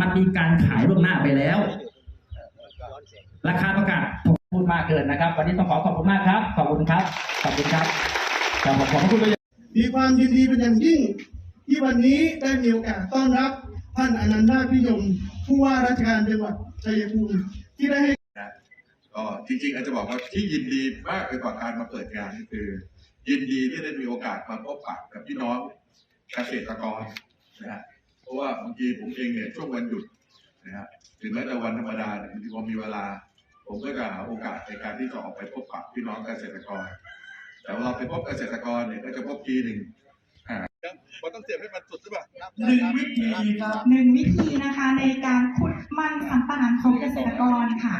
มันมีการขายล่วงหน้าไปแล้ว ราคาประกาศผมพูดมากเกินนะครับ วันนี้ต้องขอขอบคุณมากครับ ขอบคุณครับ ขอบคุณครับขอบขอบคุณไปมีความยินดีเป็นอย่างยิ่ง ที่วันนี้ได้มีโอกาสต้อนรับท่านอนันต์นาคพิยมผู้ว่าราชการจังหวัดชัยภูมิที่ได้ให้นะก็จริงๆอาจจะบอกว่าที่ยินดีมากไปกว่าการมาเปิดงานก็คือ ยินดีที่ได้มีโอกาสมาพบปะกับพี่น้องเกษตรกร ทีผมเองเนี่ยช่วงวันหยุดนะฮะถึงแม้แต่วันธรรมดาเนี่ยบางทีพอมีเวลา ผมก็จะหาโอกาสในการที่จะออกไปพบปะพี่น้องเกษตรกร แต่เวลาไปพบเกษตรกรเนี่ยก็จะพบทีหนึ่งอ่ามันต้องเสียบให้มันสุดหรือเปล่าหนึ่งวิธีครับหนึ่งวิธีนะคะในการขุดมันสำปะหลังของเกษตรกรค่ะ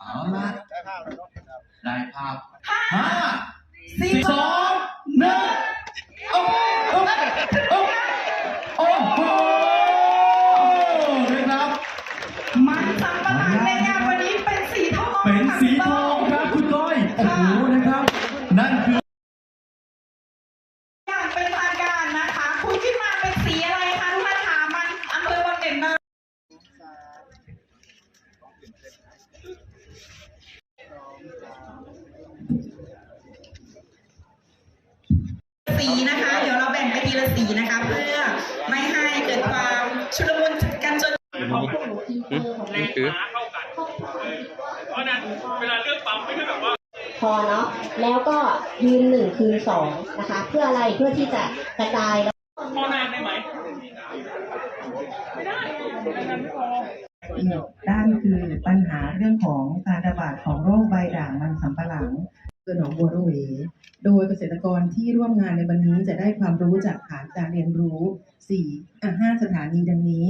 เอาละได้ภาพห้าห้าสี่ เป็นสีทค่ะองครับคุณก้อยโอ้โหนะครับ นั่นคืออย่างเป็นทางการนะคะ คุณขึ้นมาเป็นสีอะไรคะทุกท่านคะมันอำเภอวังเด่นนนสีนะคะ เดี๋ยวเราแบ่งไปทีละสีนะคะ เพื่อไม่ให้เกิดความชุลมุนกันจนถือเพ ราะนั้นเวลาเลือกปั๊มไม่ใช่แบบว่า พอเนาะแล้วก็ยืนหนึ่งคืนสองนะคะ เพื่ออะไรเพื่อที่จะกระจายแล้วพอนานได้ไหมอีกด้านคือปัญหาเรื่องของการระบาดของโรคใบด่างมันสำปะหลังคือหนองบัวระเวโดยเกษตรกรที่ร่วมงานในวันนี้จะได้ความรู้จากฐานการเรียนรู้สี่อะห้าสถานีดังนี้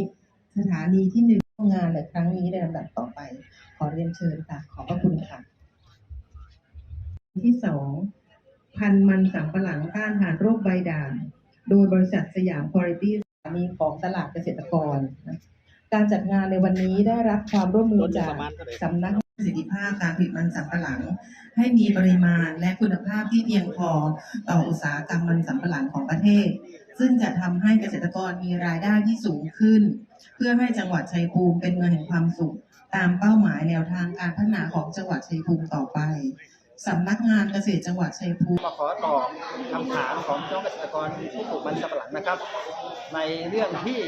สถานีที่หนึ่ งานในครั้งนี้ในลำดับต่อไป ขอเรียนเชิญค่ะ ขอบพระคุณค่ะ ที่สองพันมันสำปะหลังต้านทานโรคใบด่าง โดยบริษัทสยามคุณภาพสามีของตลาดเกษตรกร การจัดงานในวันนี้ได้รับความร่วมมือจากสำนักประสิทธิภาพการผลิตมันสำปะหลัง ให้มีปริมาณและคุณภาพที่เพียงพอต่ออุตสาหกรรมมันสำปะหลังของประเทศ ซึ่งจะทำให้เกษตรกรมีรายได้ที่สูงขึ้น เพื่อให้จังหวัดชัยภูมิเป็นเมืองแห่งความสุข ตามเป้าหมายแนวทางการพัฒนาของจังหวัดชัยภูมิต่อไปสำนักงานเกษตรจังหวัดชัยภูมิมาขอตอบคำถามของพี่น้องเกษตรกรผู้ปลูกมันสำปะหลังนะครับ ในเรื่องที่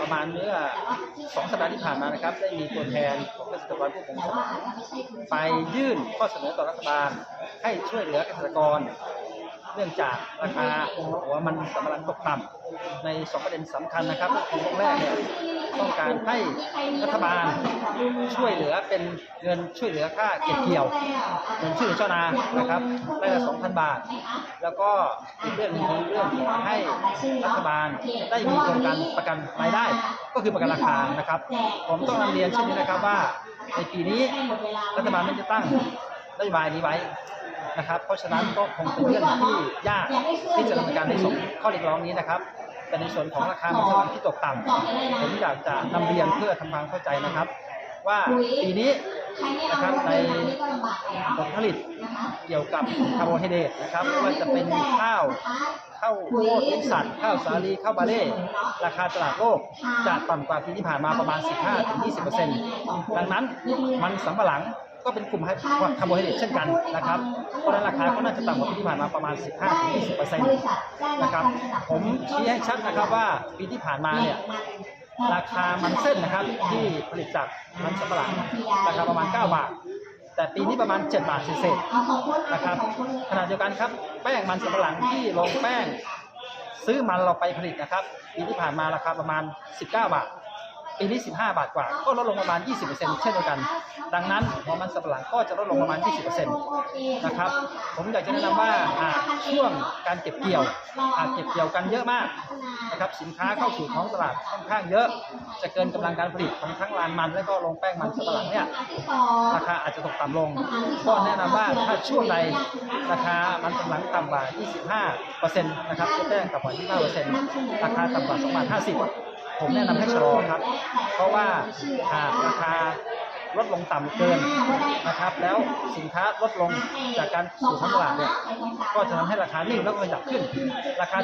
ประมาณเมื่อสองสัปดาห์ที่ผ่านมานะครับ ได้มีตัวแทนของเกษตรกรผู้ปลูกมันสำปะหลังไปยื่นข้อเสนอต่อรัฐบาลให้ช่วยเหลือเกษตรกร เนื่องจากราคาหัวมันสำลังตกต่ำในสองประเด็นสำคัญนะครับก็คืองแรกเนี่ยต้องการให้รัฐบาลช่วยเหลือเป็นเงินช่วยเหลือค่าเก็บเกี่ยวเงินช่วยเหลือชาวนานะครับได้ละ2,000บาท แล้วก็อีกเรื่องหนึงคือเรื่องขอให้รัฐบาลได้มีโครงการประกันรายได้ ก็คือประกันราคานะครับ ผมต้องนำเรียนเช่นนี้นะครับว่าในปีนี้รัฐบาลไม่จะตั้งนโยบายนี้ไว้ นะครับ เพราะฉะนั้นก็คงเป็นเรื่องที่ยากที่จะดำเนินการในส่วนข้อเรียกร้องนี้นะครับ แต่ในส่วนของราคามันสำปะหลังที่ตกต่ำผมอยากจะนำเรียนเพื่อทำความเข้าใจนะครับ ว่าปีนี้นะครับในผลผลิตเกี่ยวกับคาร์โบไฮเดรตนะครับไม่ว่าจะเป็นข้าวข้าวโพดเลี้ยงสัตว์ข้าวสาลีข้าวบาเล่ราคาตลาดโลกจะต่ำกว่าปีที่ผ่านมาประมาณ 15-20%ดังนั้นมันสำปะหลัง ก็เป็นกลุ่มคาร์โบไฮเดรตเช่นกันนะครับ เพราะฉะนั้นราคาก็น่าจะต่ำกว่าปีที่ผ่านมาประมาณ 15-20%นะครับ ผมชี้ให้ชัดนะครับว่าปีที่ผ่านมาเนี่ยราคามันเส้นนะครับที่ผลิตจากมันสำปะหลังราคาประมาณ 9 บาท แต่ปีนี้ประมาณ 7 บาทเศษนะครับขณะเดียวกันครับแป้งมันสำปะหลังที่ลงแป้ง ซื้อมันเราไปผลิตนะครับปีที่ผ่านมาราคาประมาณ 19 บาท ปีนี้ 15 บาทกว่า ก็ลดลงประมาณ 20%เช่นเดียวกัน ดังนั้นหัวมันสำปะหลังก็จะลดลงประมาณ 20%นะครับ ผมอยากจะแนะนำว่าช่วงการเก็บเกี่ยวหากเก็บเกี่ยวกันเยอะมากนะครับ สินค้าเข้าสู่ท้องตลาดค่อนข้างเยอะ จะเกินกำลังการผลิตของทั้งลานมัน และก็โรงแป้งมันสำปะหลังเนี่ย ราคาอาจจะตกต่ำลง ก็แนะนำว่าถ้าช่วงใดราคามันสำปะหลังต่ำกว่า 25%นะครับตัวแป้งต่ำกว่า25%ราคาต่ำกว่า2บาท50 ผมแนะนำให้ชะลอครับ เพราะว่าหากราคาลดลงต่ำเกินนะครับ แล้วสินค้าลดลงจากการสู่ท้องตลาดเนี่ยก็จะทำให้ราคานิ่งแล้วก็ขยับขึ้น ราคา